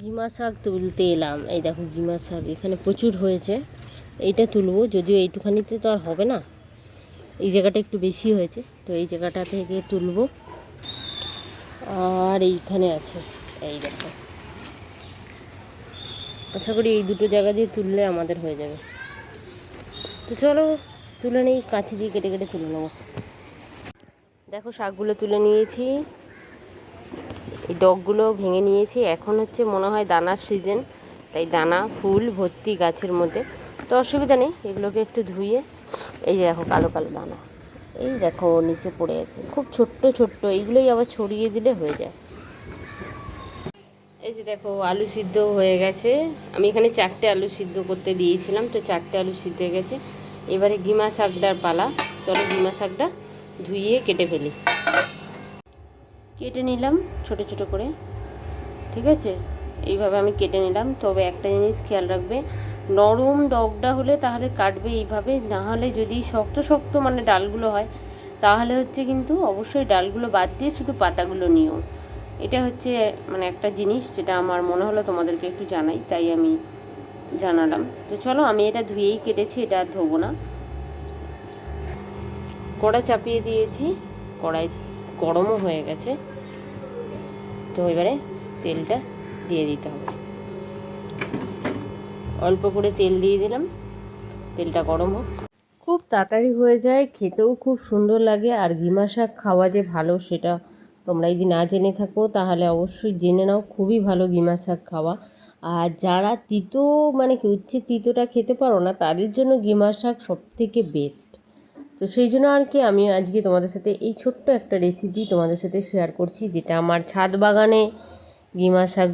GiMA শাক তুলতে এলাম। এই দেখো গিমা শাক, এখানে প্রচুর হয়েছে। এইটা তুলবো, যদিও এইটুখানিতে তো আর হবে না। এই জায়গাটা একটু বেশি হয়েছে, তো এই জায়গাটা থেকে তুলবো। আর এইখানে আছে, এই দেখো। আশা করি এই দুটো জায়গা দিয়ে তুললে আমাদের হয়ে যাবে। তো চলো, তুলে নিই কাছি দিয়ে কেটে কেটে তুলে নেব। দেখো শাকগুলো তুলে নিয়েছি। এই ডগগুলো ভেঙে নিয়েছি। এখন হচ্ছে মনে হয় দানার সিজন তাই দানা, ফুল, ভর্তি গাছের মধ্যে। তো অসুবিধা নেই, এগুলোকে একটু ধুয়ে, এই যে দেখো কালো কালো দানা। এই দেখো, নিচে পড়ে আছে। খুব ছোট্ট ছোট্ট, এইগুলোই আবার ছড়িয়ে দিলে হয়ে যায়। এই যে দেখো, আলু সিদ্ধ হয়ে গেছে। আমি এখানে চারটে আলু সিদ্ধ করতে দিয়েছিলাম, তো চারটে আলু সিদ্ধ হয়ে গেছে। এবারে গিমা শাকটার পালা। চলো গিমা শাকটা ধুইয়ে কেটে ফেলি। কেটে নিলাম ছোট ছোট করে, ঠিক আছে? এইভাবে আমি কেটে নিলাম। তবে একটা জিনিস খেয়াল রাখবে, নরম ডগটা হলে তাহলে কাটবে এইভাবে, না হলে যদি শক্ত শক্ত মানে ডালগুলো হয়, তাহলে হচ্ছে কিন্তু অবশ্যই ডালগুলো বাদ দিয়ে শুধু পাতাগুলো নিও। এটা হচ্ছে মানে একটা জিনিস যেটা আমার মনে হলো তোমাদেরকে একটু জানাই, তাই আমি জানালাম। তো চলো আমি এটা ধুয়েই কেটেছি, এটা আর ধোবো না। কড়া চাপিয়ে দিয়েছি কড়াই গরমও হয়ে গেছে। তো এবারে তেলটা দিয়ে দিতে হবে। অল্প করে তেল দিয়ে দিলাম। তেলটা গরম হোক। খুব তাড়াতাড়ি হয়ে যায়, খেতেও খুব সুন্দর লাগে। আর গিমা শাক খাওয়া যে ভালো সেটা তোমরা যদি না জেনে থাকো, তাহলে অবশ্যই জেনে নাও। খুবই ভালো গিমা শাক খাওয়া। আর যারা তিতো মানে কি উচ্ছে তিতোটা খেতে পারো না, তাদের জন্য গিমা শাক সবথেকে বেস্ট তো সেই জন্য আর কি আমি আজকে তোমাদের সাথে এই ছোট্ট একটা রেসিপি তোমাদের সাথে শেয়ার করছি, যেটা আমার ছাদ বাগানে গিমা শাক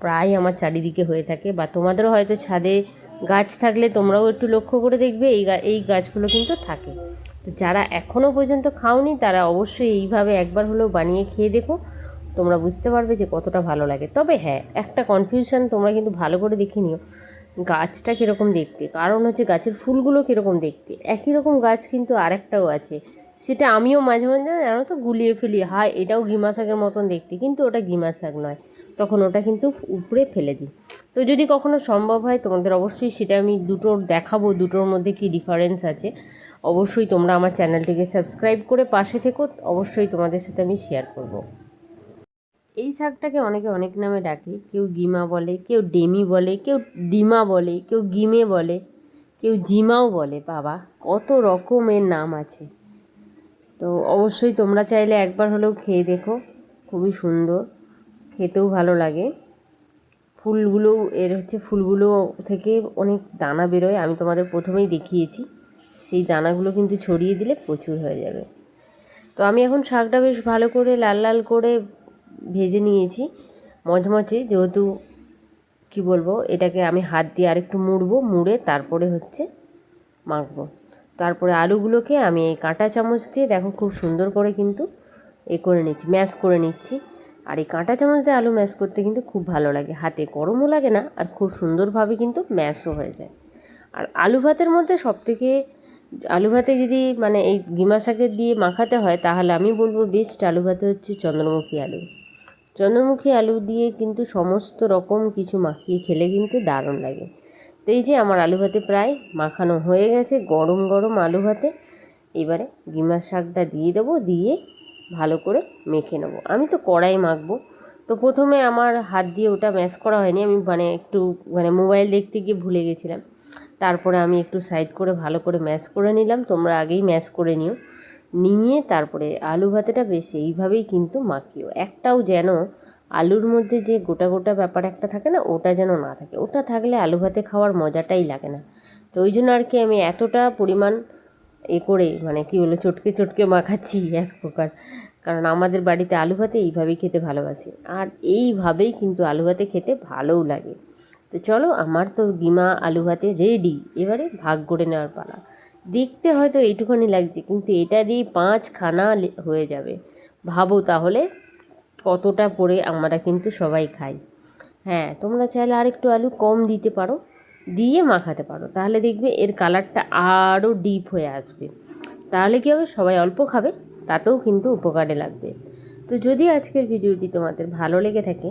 প্রায় আমার চারিদিকে হয়ে থাকে বা তোমাদেরও হয়তো ছাদে গাছ থাকলে তোমরাও একটু লক্ষ্য করে দেখবে, এই গা- এই গাছগুলো কিন্তু থাকে। তো যারা এখনও পর্যন্ত খাওনি, তারা অবশ্যই এইভাবে একবার হলেও বানিয়ে খেয়ে দেখো, তোমরা বুঝতে পারবে যে কতটা ভালো লাগে। তবে হ্যাঁ একটা কনফিউশন তোমরা কিন্তু ভালো করে দেখে নিও। গাছটা কীরকম দেখতে? কারণ হচ্ছে গাছের ফুলগুলো কীরকম দেখতে? একই রকম গাছ কিন্তু আরেকটাও আছে। সেটা আমিও মাঝে মাঝে জানো তো গুলিয়ে ফেলি, হায়, এটাও ঘিমা শাকের মতন দেখতে। কিন্তু ওটা ঘিমা শাক নয়। তখন ওটা কিন্তু উপরে ফেলে দিই। তো যদি কখনো সম্ভব হয়, তোমাদের অবশ্যই সেটা আমি দুটোর দেখাবো, দুটোর মধ্যে কী ডিফারেন্স আছে। অবশ্যই তোমরা আমার চ্যানেলটিকে সাবস্ক্রাইব করে পাশে থেকো। অবশ্যই তোমাদের সাথে আমি শেয়ার করব। এই শাকটাকে অনেকে অনেক নামে ডাকে। কেউ গিমা বলে, কেউ ডেমি বলে, কেউ ডিমা বলে, কেউ গিমে বলে, কেউ জিমাও বলে। বাবা, কত রকমের নাম আছে। তো অবশ্যই তোমরা চাইলে একবার হলেও খেয়ে দেখো, খুবই সুন্দর, খেতেও ভালো লাগে। ফুলগুলো এর হচ্ছে ফুলগুলো থেকে অনেক দানা বেরোয়, আমি তোমাদের প্রথমেই দেখিয়েছি। সেই দানাগুলো কিন্তু ছড়িয়ে দিলে প্রচুর হয়ে যাবে। তো আমি এখন শাকটা বেশ ভালো করে, লাল লাল করে ভেজে নিয়েছি। মচমচে যেহেতু, কি বলব, এটাকে আমি হাত দিয়ে আরেকটু মুড়বো, মুড়ে তারপরে হচ্ছে মাখবো। তারপরে আলুগুলোকে আমি এই কাঁটা চামচ দিয়ে, দেখো খুব সুন্দর করে কিন্তু এ করে নিচ্ছি, ম্যাশ করে নিচ্ছি। আর এই কাঁটা চামচ দিয়ে আলু ম্যাশ করতে কিন্তু খুব ভালো লাগে। হাতে গরমও লাগে না, আর খুব সুন্দরভাবে কিন্তু ম্যাশও হয়ে যায়। আর আলু ভাতের মধ্যে সবথেকে আলু ভাতে যদি মানে এই গিমা শাকের দিয়ে মাখাতে হয়, তাহলে আমি বলব বেস্ট আলু ভাতে হচ্ছে চন্দ্রমুখী আলু। চন্দ্রমুখী আলু দিয়ে কিন্তু সমস্ত রকম কিছু মাখিয়ে খেলে কিন্তু দারুণ লাগে। তো এই যে আমার আলু ভাতে প্রায় মাখানো হয়ে গেছে, গরম গরম আলু ভাতে। এবারে গিমার শাকটা দিয়ে দেবো, দিয়ে ভালো করে মেখে নেব। আমি তো কড়াই মাখবো। তো প্রথমে আমার হাত দিয়ে ওটা ম্যাশ করা হয়নি, আমি মানে একটু মানে মোবাইল দেখতে গিয়ে ভুলে গেছিলাম। তারপরে আমি একটু সাইড করে ভালো করে ম্যাশ করে নিলাম। তোমরা আগেই ম্যাশ করে নিও। নিয়ে তারপরে আলু ভাতেটা বেশ এইভাবেই কিন্তু মাখিও। একটাও যেন আলুর মধ্যে যে গোটা গোটা ব্যাপার একটা থাকে না, ওটা যেন না থাকে। ওটা থাকলে আলু ভাতে খাওয়ার মজাটাই লাগে না। তো ওই জন্য আর কি আমি এতটা পরিমাণ এ করে মানে কি বলে, চটকে চটকে মাখাচ্ছি এক প্রকার। কারণ আমাদের বাড়িতে আলু ভাতে এইভাবেই খেতে ভালোবাসি। আর এইভাবেই কিন্তু আলু ভাতে খেতে ভালোও লাগে। তো চলো আমার তো ডিমা আলু ভাতে রেডি এবারে ভাগ করে নেওয়ার পালা। দেখতে হয়তো এইটুখানি লাগছে, কিন্তু এটা দিয়ে পাঁচ খানা হয়ে যাবে। ভাবো তাহলে কতটা পরে আমরা কিন্তু সবাই খাই। হ্যাঁ তোমরা চাইলে আর একটু আলু কম দিতে পারো, দিয়ে মাখাতে পারো। তাহলে দেখবে এর কালারটা আরও ডিপ হয়ে আসবে। তাহলে কী হবে? সবাই অল্প খাবে, তাতেও কিন্তু উপকারে লাগবে। তো যদি আজকের ভিডিওটি তোমাদের ভালো লেগে থাকে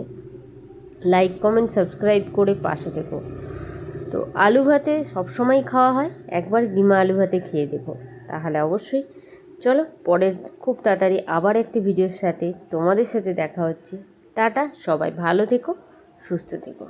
লাইক কমেন্ট সাবস্ক্রাইব করে পাশে থেকো। তো আলু ভাতে সবসময় খাওয়া হয়, একবার ডিমা আলু ভাতে খেয়ে দেখো। তাহলে অবশ্যই চলো পরের খুব তাড়াতাড়ি আবার একটি ভিডিওর সাথে তোমাদের সাথে দেখা হচ্ছে। টাটা, সবাই ভালো থেকো, সুস্থ থেকো।